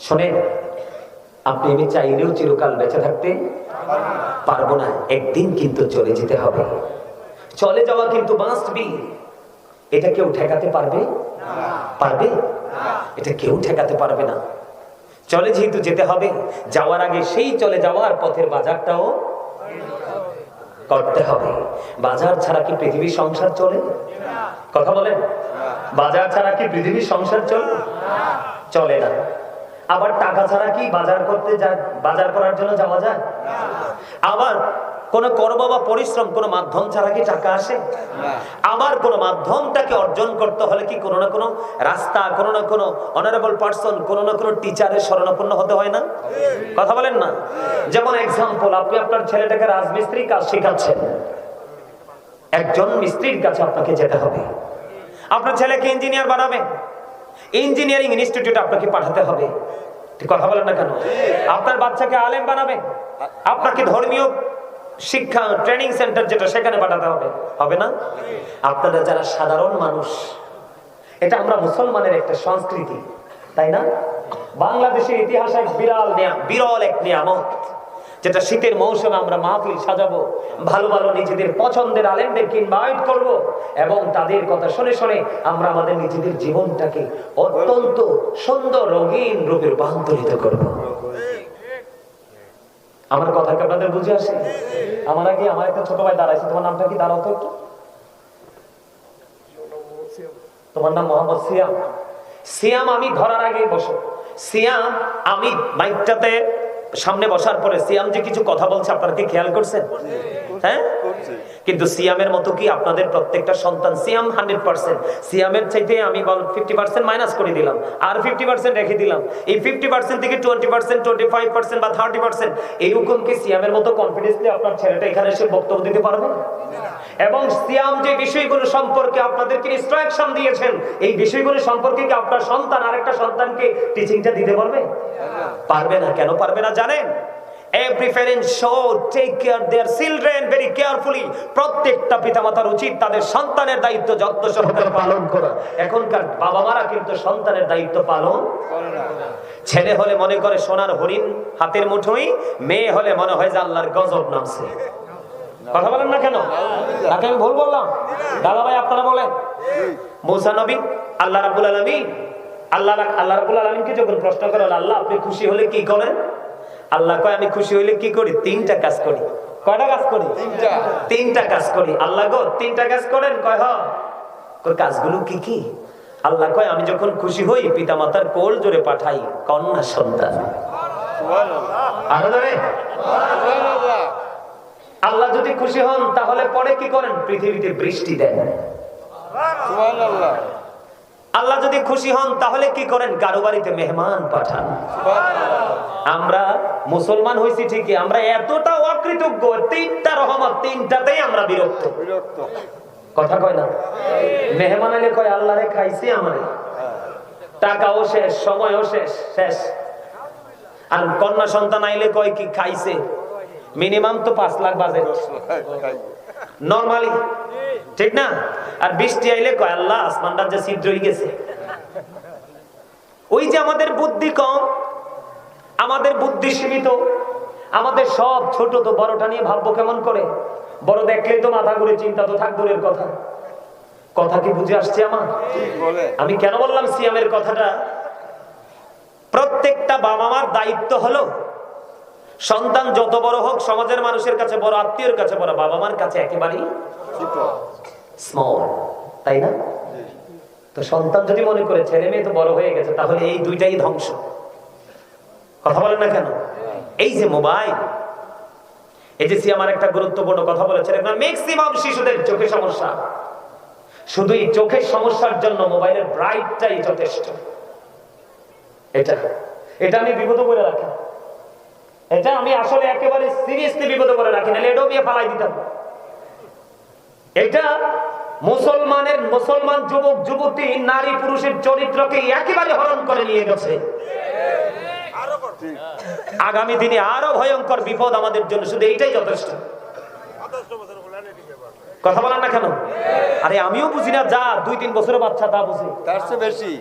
শোনেন আপনি আমি চাইলেও চিরকাল বেঁচে থাকতে পারব না। একদিন কিন্তু চলে যেতে হবে। চলে যাওয়া কিন্তু মাস্ট বি এটা কেউ ঠেকাতে পারবে? পারবে? এটা কেউ ঠেকাতে পারবে না। চলে যেহেতু যেতে হবে, যাওয়ার আগে সেই চলে যাওয়ার পথের বাজারটাও করতে হবে। বাজার ছাড়া কি পৃথিবীর সংসার চলে? কথা বলেন। বাজার ছাড়া কি পৃথিবীর সংসার চলে? চলে না। আবার টাকা ছাড়া কি বাজার করতে যায় বাজার করার জন্য যাওয়া যায়? আবার কোন কর্ম বা পরিশ্রম কোন মাধ্যম ছাড়া কি টাকা আসে? আবার কোন মাধ্যমটাকে অর্জন করতে হলে কি কোনো না কোনো রাস্তা কোনো না কোনো অনারেবল পার্সন কোনো না কোনো টিচারের শরণাপন্ন হতে হয় না? কথা বলেন না? যেমন এক্সাম্পল আপনি আপনার ছেলেটাকে রাজমিস্ত্রি কাজ শেখাচ্ছেন। একজন মিস্ত্রির কাছে আপনাকে যেতে হবে। আপনার ছেলেকে ইঞ্জিনিয়ার বানাবে ইঞ্জিনিয়ারিং ইনস্টিটিউট আপনাকে পাঠাতে হবে। কথা বলেন না কেন? আপনার বাচ্চাকে আলেম বানাবে? আপনাকে ধর্মীয় শিক্ষা ট্রেনিং সেন্টার যেটা, সেখানে পাঠাতে হবে। হবে না? আপনারা যারা সাধারণ মানুষ, এটা আমরা মুসলমানের একটা সংস্কৃতি, তাই না? বাংলাদেশের ইতিহাসে বিরাল বিরল এক নিয়ামত। যেটা শীতের মৌসুমে আমরা মাহফিল সাজাবো, ভালো ভালো নিজেদের পছন্দের আলেমদেরকে ইনভাইট করব এবং তাদের কথা শুনে শুনে আমরা আমাদের নিজেদের জীবনটাকে অত্যন্ত সুন্দর রঙিন রূপে রূপান্তরিত করব। আমার কথা কি আপনাদের বুঝে আসে? আমার আগে আমার একটা ছোট ভাই দাঁড়াইছে, তোমার নামটা কি? দাঁড়াতো একটু। তোমার নাম মোহাম্মদ সিয়াম। সিয়াম আমি ধরার আগে বসো। সিয়াম, আমি মাইকটাতে সামনে বসার পরে সিয়াম যে কিছু কথা বলছে, আপনারা কি খেয়াল করছেন? হ্যাঁ? কিন্তু সিয়ামের মতো কি আপনাদের প্রত্যেকটা সন্তান? Siam hundred percent. সিয়ামের চাইতে আমি ফিফটি পার্সেন্ট মাইনাস করে দিলাম। আর ফিফটি পার্সেন্ট রেখে দিলাম। এই ফিফটি পার্সেন্ট থেকে twenty percent, twenty five percent বা থার্টি পার্সেন্ট এইরকম কি সিয়ামের মতো কনফিডেন্সলি আপনার ছেলেটা এখানে এসে বক্তব্য দিতে পারবে? এবং সিয়াম যে বিষয়গুলো সম্পর্কে আপনাদেরকে ইনস্ট্রাকশন দিয়েছেন, এই বিষয়গুলো সম্পর্কে কি আপনার সন্তান আরেকটা সন্তানকে টিচিংটা দিতে পারবে? পারবে না, কেন পারবে না জানেন? Every parent should take care their children very carefully. প্রত্যেকটা পিতামাতার উচিত তাদের সন্তানের দায়িত্ব যত্ন সহকারে পালন করা। এখনকার বাবা মারা কিন্তু সন্তানের দায়িত্ব পালন ছেলে হলে মনে করে সোনার হরিণ হাতের মুঠোই মেয়ে হলে মনে হয় যে আল্লাহর গজব নামছে। কথা বলেন না কেন? তাকে আমি ভুল বললাম। দাদা ভাই আপনারা বলেন। মৌসা নবী আল্লাহ রাবুল আলমী আল্লাহ আল্লাহ রাবুল আলমীকে যখন প্রশ্ন করেন আল্লাহ আপনি খুশি হলে কি করেন? আল্লাহ কয় আমি খুশি হইলে কি করি? তিনটা কাজ করি। কয়টা কাজ করি? তিনটা। কাজ করি। আল্লাহ গো তিনটা কাজ করেন কয় হ। কয় কাজগুলো কি কি? আল্লাহ কয় আমি যখন খুশি হই পিতা মাতার কোল জোরে পাঠাই কন্যা সন্তান। আরও ধরে আল্লাহ যদি খুশি হন তাহলে পরে কি করেন? পৃথিবীতে বৃষ্টি দেন। আল্লাহ যদি খুশি হন তাহলে কি করেন? কারও বাড়িতে মেহমান পাঠান। আমরা মুসলমান হয়েছি ঠিকই আমরা এতটা অকৃতজ্ঞ তিনটা রহমত তিনটাতেই আমরা বিরক্ত। কথা কয় না? মেহমান এলে কয় আল্লাহ রে খাইছি আমারে। টাকাও শেষ সময়ও শেষ শেষ। আর কন্যা সন্তান আইলে কয় কি খাইছে? মিনিমাম তো পাঁচ লাখ বাজেট নর্মালি ঠিক না? আর বৃষ্টি আইলে কয় আল্লাহ আসমানটা যে ছিদ্র হয়ে গেছে। ওই যে আমাদের বুদ্ধি কম আমাদের বুদ্ধি সীমিত আমাদের সব ছোট তো বড়টা নিয়ে ভাববো কেমন করে? বড় দেখলেই তো মাথা ঘুরে চিন্তা তো থাক দূরের কথা। কথা কি বুঝে আসছে আমার? আমি কেন বললাম সিয়ামের কথাটা? প্রত্যেকটা বাবা মার দায়িত্ব হলো সন্তান যত বড় হোক, সমাজের মানুষের কাছে বড়, আত্মীয়ের কাছে বড় বাবা মার কাছে একেবারেই স্মল তাই না? তো সন্তান যদি মনে করে ছেলে মেয়ে তো বড় হয়ে গেছে, তাহলে এই দুইটাই ধ্বংস। কথা বলেন না কেন? এই যে মোবাইল এই যে আমার একটা গুরুত্বপূর্ণ কথা বলেছেন ম্যাক্সিমাম শিশুদের চোখে সমস্যা। শুধু এই চোখের সমস্যার জন্য মোবাইলের ব্রাইটটাই যথেষ্ট। এটা এটা আমি বিপদ করে রাখি। এটা আমি আসলে একেবারে সিরিয়াসলি বিপদে করে রাখি না এটাও নিয়ে ফালাই দিতাম। এটা মুসলমানের, মুসলমান যুবক, যুবতী, নারী, পুরুষের চরিত্রকে একেবারে হরণ করে নিয়ে গেছে। আগামী দিনে আরও ভয়ঙ্কর বিপদ আমাদের জন্য, শুধু এইটাই যথেষ্ট। কথা বলেন না কেন? আরে আমিও বুঝি না যা দুই তিন বছরের বাচ্চা তা বুঝি। তার চেয়ে বেশি।